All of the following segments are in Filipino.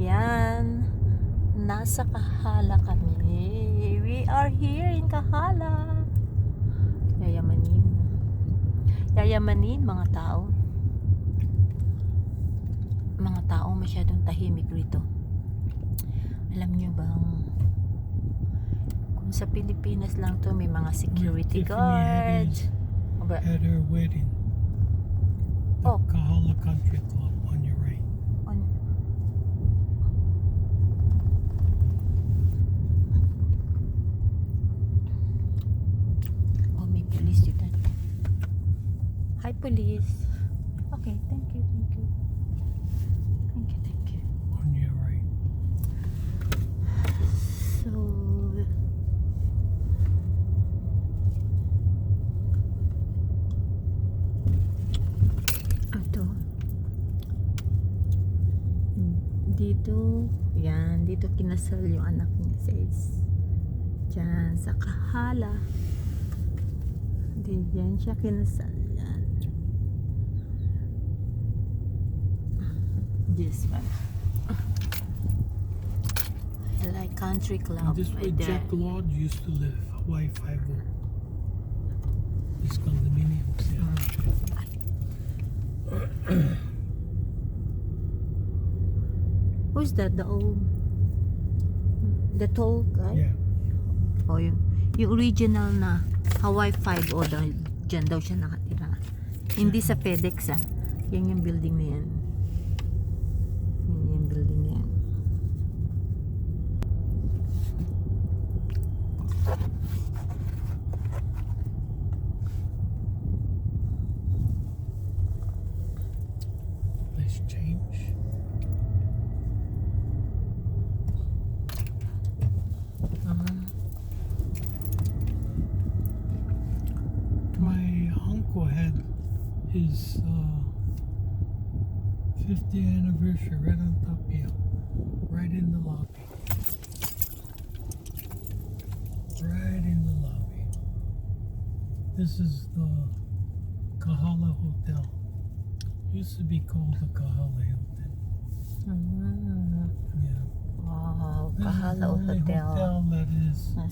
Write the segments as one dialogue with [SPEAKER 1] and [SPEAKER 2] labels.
[SPEAKER 1] Yan. Nasa Kahala kami. We are here in Kahala. Yayamanin. Yayamanin mga tao. Mga tao masyadong tahimik rito. Alam nyo bang kung sa Pilipinas lang to may mga security guards.
[SPEAKER 2] At her wedding.
[SPEAKER 1] Oh.
[SPEAKER 2] Kahala Country Club on your right.
[SPEAKER 1] on, Oh, may police dito. Hi, police. Okay, thank you, thank you. Thank you, thank you.
[SPEAKER 2] On your right.
[SPEAKER 1] So, ito. Dito, yan, dito kinasal yung anak niya sa is. Diyan, sa Kahala. Di, diyan siya kinasal. Yan. This one. I like country club.
[SPEAKER 2] This where
[SPEAKER 1] dad.
[SPEAKER 2] Jack Lodge used to live, Hawaii Five-O. This condominium.
[SPEAKER 1] Who's that? The old... The tall guy?
[SPEAKER 2] Yeah.
[SPEAKER 1] O yung, yung original na Hawaii 5 o dahil dyan daw siya nakatira. Hindi sa FedEx ah. Yan yung building na. Yan
[SPEAKER 2] Let's change.
[SPEAKER 1] Ah,
[SPEAKER 2] My uncle had his uh, 50th anniversary right on top here, right in the lobby. Right in the lobby. This is the Kahala Hotel. Used to be called the Kahala Hilton.
[SPEAKER 1] ah,
[SPEAKER 2] Yeah.
[SPEAKER 1] wow,
[SPEAKER 2] This is the
[SPEAKER 1] Kahala
[SPEAKER 2] only
[SPEAKER 1] Hotel.
[SPEAKER 2] hotel that is
[SPEAKER 1] Mas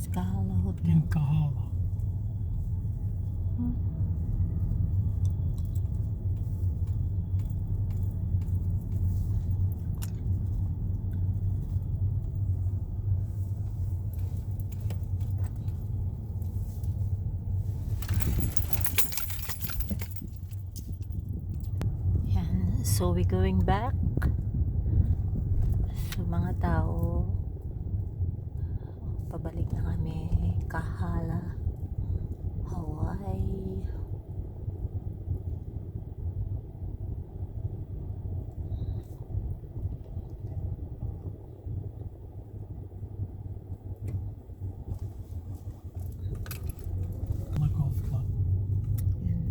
[SPEAKER 1] So we going back. So mga tao, pabalik na kami. Kahala, Hawaii.
[SPEAKER 2] The golf club.
[SPEAKER 1] Yan.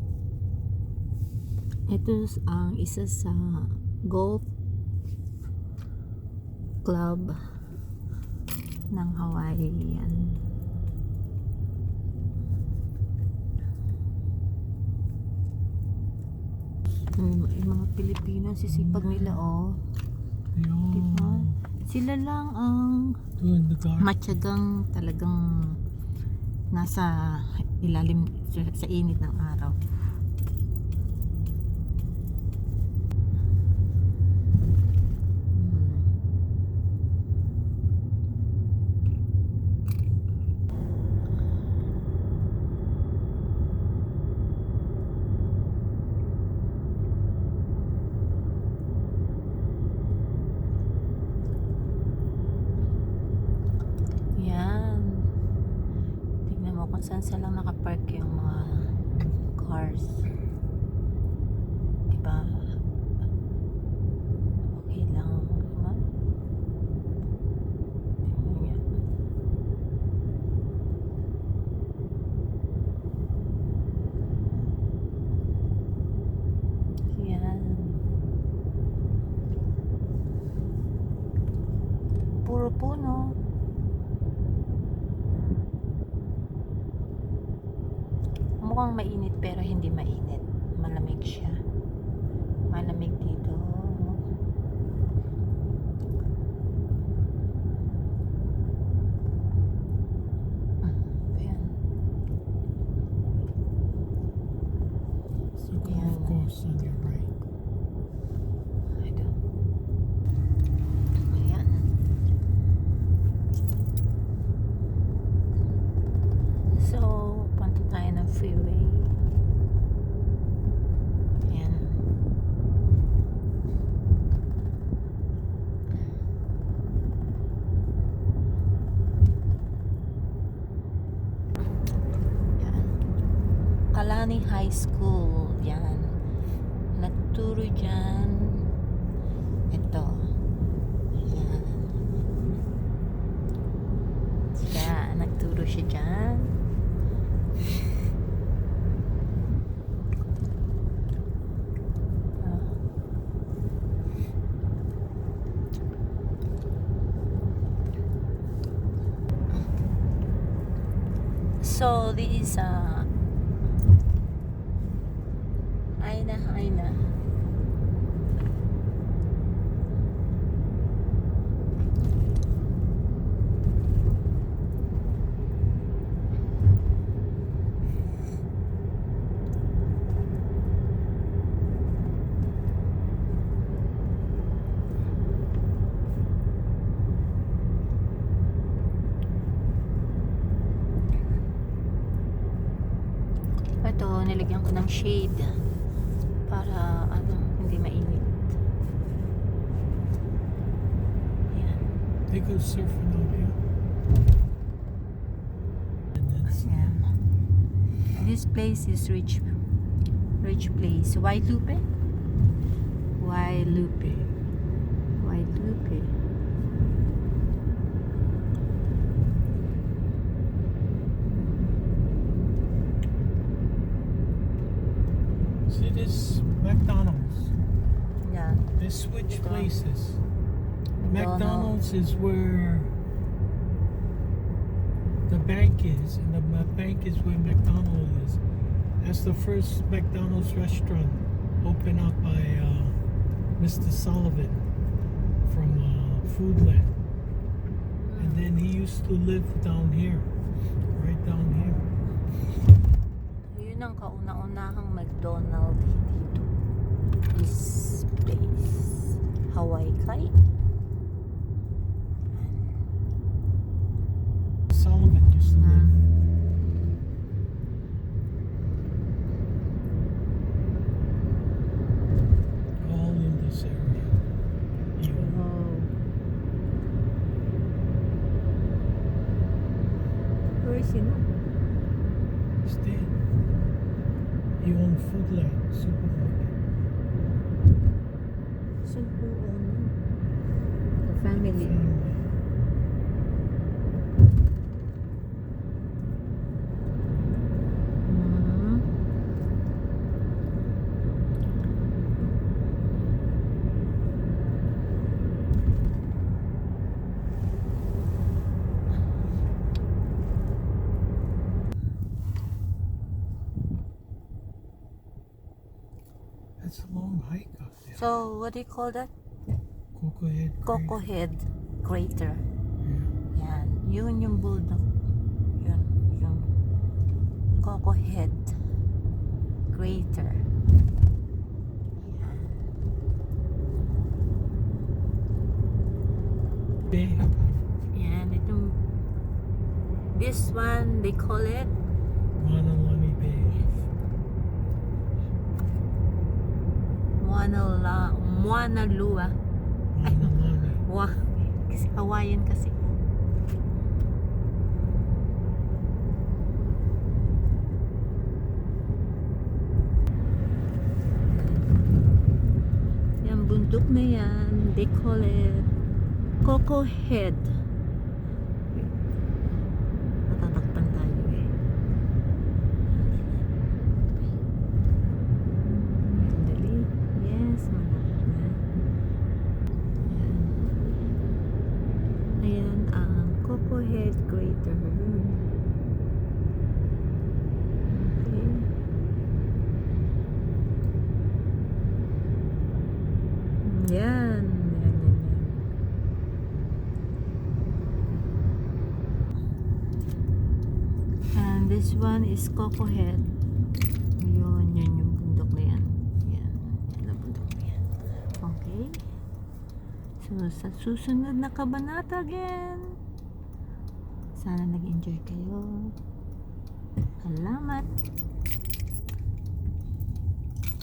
[SPEAKER 1] Ito ang isa sa golf club ng Hawaii. Yan. Yung, yung mga Pilipino, sisipag nila oh.
[SPEAKER 2] All
[SPEAKER 1] Diba? Sila lang ang matyagang talagang nasa ilalim sa, sa init ng araw. Hmm. Yan. Tingnan mo kung saan sila nakapark yung mga cars. Diba? Okay lang. Diba? Tingnan niya. Yan. Puro puno. Mukhang mainit pero hindi mainit. Malamig siya. Malamig dito. Lani High School. Yan. Nagturo dyan. Ito. Yan. Siya, nagturo siya dyan. So, this is uh, Aina, Aina. Ito, nilagyan ko ng shade para ano, hindi mainit. Yan.
[SPEAKER 2] They go surfing out here. And then
[SPEAKER 1] Yan. This place is rich rich place. Guadalupe? Guadalupe. Guadalupe.
[SPEAKER 2] see this McDonald's.
[SPEAKER 1] Yeah.
[SPEAKER 2] They switch places.
[SPEAKER 1] McDonald's.
[SPEAKER 2] McDonald's is where the bank is, and the bank is where McDonald's is. That's the first McDonald's restaurant opened up by uh, Mr. Sullivan from uh, Foodland. And then he used to live down here, right down here.
[SPEAKER 1] Yun ang kauna-unahang McDonald dito. This place. Hawaii Kai.
[SPEAKER 2] Sullivan used to live. All in this area. You
[SPEAKER 1] Where is he now?
[SPEAKER 2] stay. You own Foodland supermarket.
[SPEAKER 1] So who own The family.
[SPEAKER 2] Family.
[SPEAKER 1] So, what do you call that?
[SPEAKER 2] Coco Head.
[SPEAKER 1] Coco Head Crater.
[SPEAKER 2] Yeah.
[SPEAKER 1] Yan. Yun yung bulldog. Yun. Yung Coco Head Crater.
[SPEAKER 2] Big.
[SPEAKER 1] Yan. Itong this one, they call it La Moana Lua. Wa kasi Hawaiian kasi. Yan bundok na yan, they call it Coco Head. Coco Head Crater. Okay. Yan. Yan, yan. And this one is Coco Head. Yun, yun yung bundok na yan. Yan. Yan ang bundok na yan. Okay. So, sa susunod na kabanata again. Sana nag-enjoy kayo. Salamat.